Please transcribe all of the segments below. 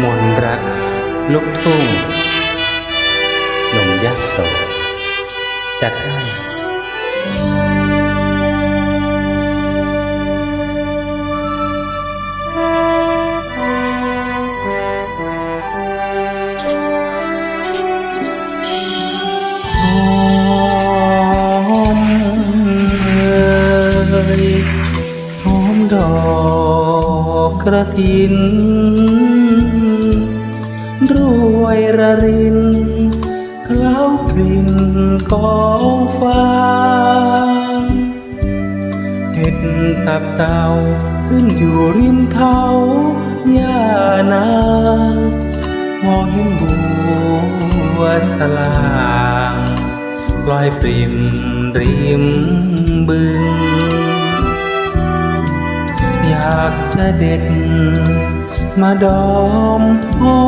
มนรัก ลูกทุ่งหนุ่มยัโสจัดให้หอมเอ่ยหอมดอกกระถิน รวยระรินเคล้าวกลิ่นกองฟางเห็ดตับเต่าขึ้นอยู่ริมเขาย่านางมองเห็นบัวสลางลอยปริมริมบึง อยากจะเด็ด มาดอมหอ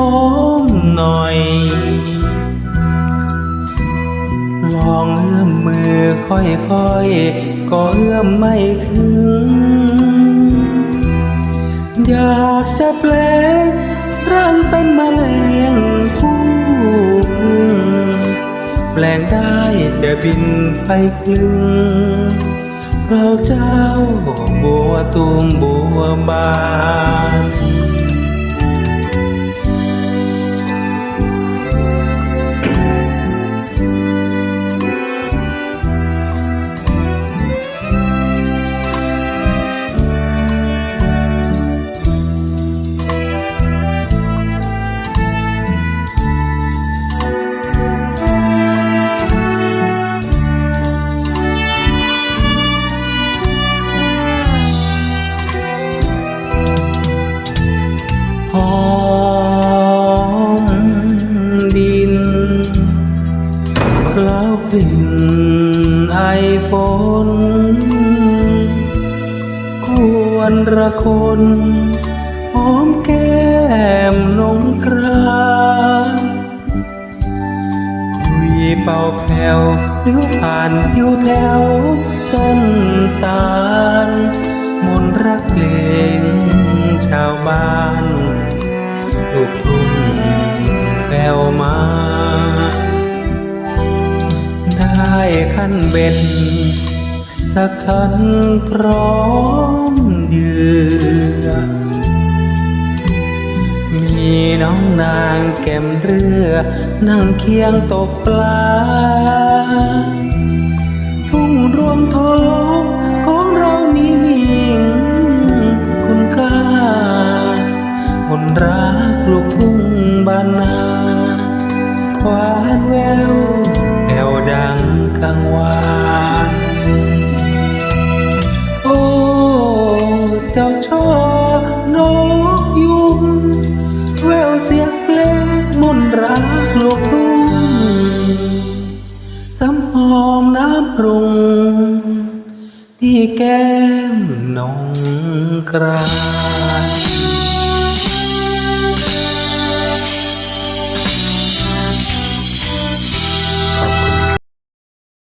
มหน่อย ลองเอื้อมมือค่อยๆ ก็เอื้อมไม่ถึง อยากจะแปลงร่างเป็นแมลงผู้พึ่งแปลงได้แต่บินไปคลึงเราเจ้าบัวตูมบัวบาน นกวนระคนหอมแก้มนงครานคุยเป่าแผ่วเลี้ยวผ่านผิวแถว ต้นตาล มนรักเพลงชาวบ้าน ลูกทุ่งแววมา นเบ็ดสักคันพร้อมเยือมีน้องนางแก้มเรือ นั่งเคียงตกปลา ทุ่งรวงทองของเรานี้มีคุณค่ามนรักลูกทุ่งบานนาหวานแวว รักลูกทุ่งสำหอมน้ำปรุง ที่แก้มนองกราน